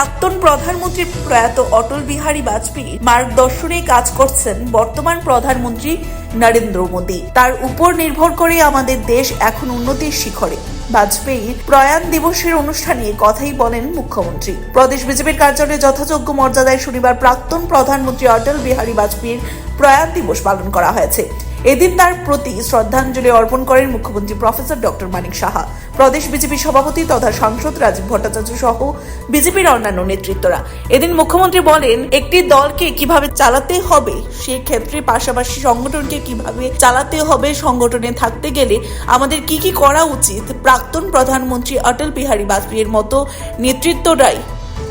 প্রাক্তন প্রধানমন্ত্রী প্রয়াত অটল বিহারী বাজপেয়ী মার্গদর্শনে কাজ করছেন বর্তমান প্রধানমন্ত্রী নরেন্দ্র মোদী। তার উপর নির্ভর করে আমাদের দেশ এখন উন্নতির শিখরে। বাজপেয়ীর প্রয়াণ দিবসের অনুষ্ঠানে কথাই বলেন মুখ্যমন্ত্রী। প্রদেশ বিজেপির কার্যালয়ে যথাযোগ্য মর্যাদায় শনিবার প্রাক্তন প্রধানমন্ত্রী অটল বিহারী বাজপেয়ীর প্রয়াণ দিবস পালন করা হয়েছে। এদিন তার প্রতি শ্রদ্ধাঞ্জলি অর্পণ করেন মুখ্যমন্ত্রী প্রফেসর ডক্টর মানিক সাহা। প্রদেশ বিজেপি সভাপতি তথা সাংসদ রাজীব ভট্টাচার্য সহ বিজেপির অন্যান্য নেতৃত্বরা। এদিন মুখ্যমন্ত্রী বলেন, একটি দলকে কীভাবে চালাতে হবে সেক্ষেত্রে পাশাপাশি সংগঠনকে কীভাবে চালাতে হবে, সংগঠনে থাকতে গেলে আমাদের কি কি করা উচিত, প্রাক্তন প্রধানমন্ত্রী অটল বিহারী বাজপেয়ীর মতো নেতৃত্বরাই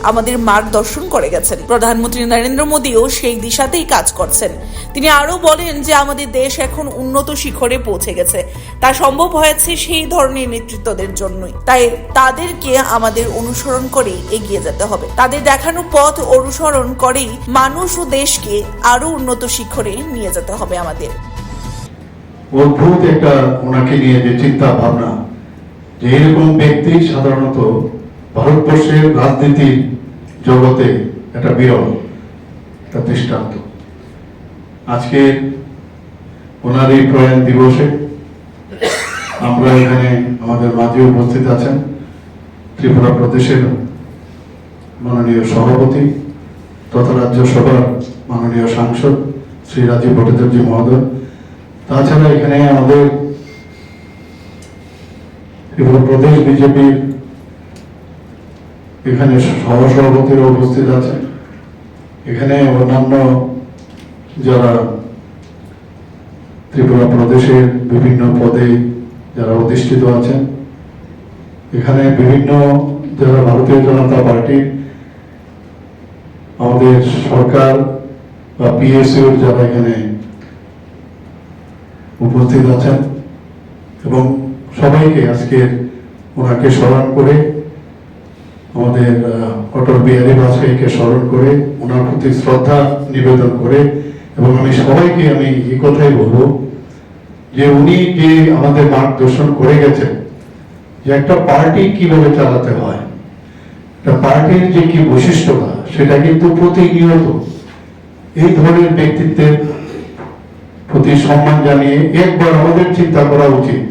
আমাদের মার্গদর্শন করে গেছেন। প্রধানমন্ত্রী নরেন্দ্র মোদীও সেই দিশাতেই কাজ করছেন। তিনি আরও বলেন যে, আমাদের দেশ এখন উন্নত শিখরে পৌঁছে গেছে। তা সম্ভব হয়েছে সেই ধরনের নেতৃত্বদের জন্যই। তাই তাদেরকে আমাদের অনুসরণ করে এগিয়ে যেতে হবে। তাদের দেখানো পথ অনুসরণ করেই মানুষ ও দেশকে আরও উন্নত শিখরে নিয়ে যেতে হবে আমাদের। অদ্ভুত একটা ওনাকে নিয়ে যে চিন্তা ভাবনা যে এরকম ব্যক্তি সাধারণত ভারতবর্ষের রাজনীতির জগতে একটা বিরল, একটা দৃষ্টান্ত। আজকে ওনার এই প্রয়াণ দিবসে আমরা এখানে আমাদের মাঝে উপস্থিত আছেন ত্রিপুরা প্রদেশের মাননীয় সভাপতি তথা রাজ্যসভার মাননীয় সাংসদ শ্রী রাজীব ভট্টাচার্য মহোদয়। তাছাড়া এখানে আমাদের ত্রিপুরা প্রদেশ বিজেপির এখানে সহসভাপতিরা উপস্থিত আছেন। এখানে অন্যান্য যারা ত্রিপুরা প্রদেশের বিভিন্ন পদে যারা অধিষ্ঠিত আছেন, এখানে বিভিন্ন যারা ভারতীয় জনতা পার্টি, আমাদের সরকার বা পিএসইউর যারা এখানে উপস্থিত আছেন এবং সবাইকে আজকে ওনাকে স্মরণ করে আমাদের অটল বিহারী বাজপেয়ীকে স্মরণ করে, ওনার প্রতি শ্রদ্ধা নিবেদন করে, এবং আমি সবাইকে আমি এই কথাই বলব যে উনি যে আমাদের মার্গদর্শন করে গেছেন, যে একটা পার্টি কীভাবে চালাতে হয়, একটা পার্টির যে কি বৈশিষ্ট্যতা, সেটা কিন্তু প্রতিনিয়ত এই ধরনের ব্যক্তিত্বের প্রতি সম্মান জানিয়ে একবার আমাদের চিন্তা করা উচিত।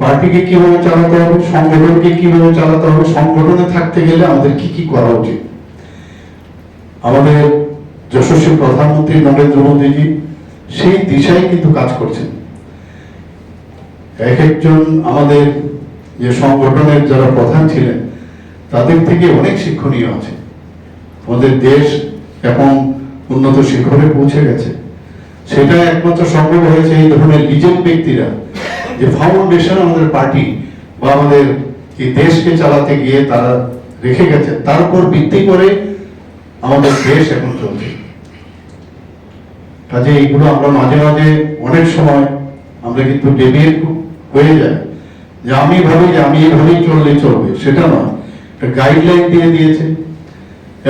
পার্টিকে কীভাবে চালাতে হবে, সংগঠনকে কীভাবে চালাতে হবে, সংগঠনে থাকতে গেলে আমাদের কি কি করা উচিত? আমাদের যশস্বী প্রধানমন্ত্রী নরেন্দ্র মোদীজি সেই দিশায় কিন্তু কাজ করছেন। এক একজন আমাদের যে সংগঠনের যারা প্রধান ছিলেন, তাদের থেকে অনেক শিক্ষণীয় আছে। আমাদের দেশ এখন উন্নত শিখরে পৌঁছে গেছে। সেটা একমাত্র সম্ভব হয়েছে এই ধরনের নিজের ব্যক্তিরা যে ফাউন্ডেশন আমাদের পার্টি বা আমাদের এই দেশকে চালাতে গিয়ে তারা রেখে গেছে, তার উপর ভিত্তি করে আমাদের দেশ এখন চলছে। কাজে এইগুলো আমরা মাঝে মাঝে অনেক সময় আমরা কিন্তু ডেভিয়েট হয়ে যায় যে আমি ভাবি যে আমি এইভাবেই চললে চলবে, সেটা নয়। একটা গাইডলাইন দিয়ে দিয়েছে।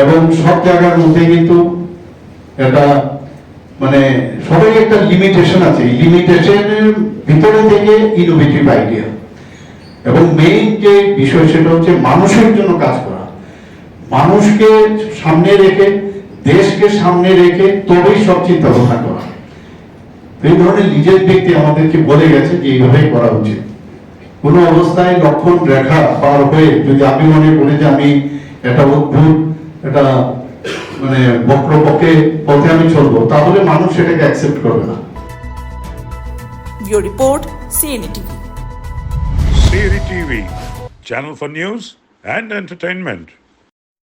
এবং সব জায়গার মধ্যে কিন্তু একটা মানে সবাই একটা লিমিটেশন আছে। লিমিটেশনের ভিতরে থেকে ইনোভেটিভ আইডিয়া এবং মেইন যে বিষয় সেটা হচ্ছে মানুষের জন্য কাজ করা। মানুষকে সামনে রেখে, দেশকে সামনে রেখে তবেই সব চিন্তা ভাবনা করা। এই ধরনের নিজের ব্যক্তি আমাদেরকে বলে গেছে যে এইভাবেই করা উচিত। কোন অবস্থায় লক্ষণ, রেখা পার হয়ে যদি আমি মনে করি যে আমি একটা অদ্ভুত, একটা মানে বক্রপক্ষে পথে পথে আমি চলবো তাহলে মানুষ সেটাকে অ্যাকসেপ্ট করবে না bureau report CNE TV Siri TV, channel for news and entertainment.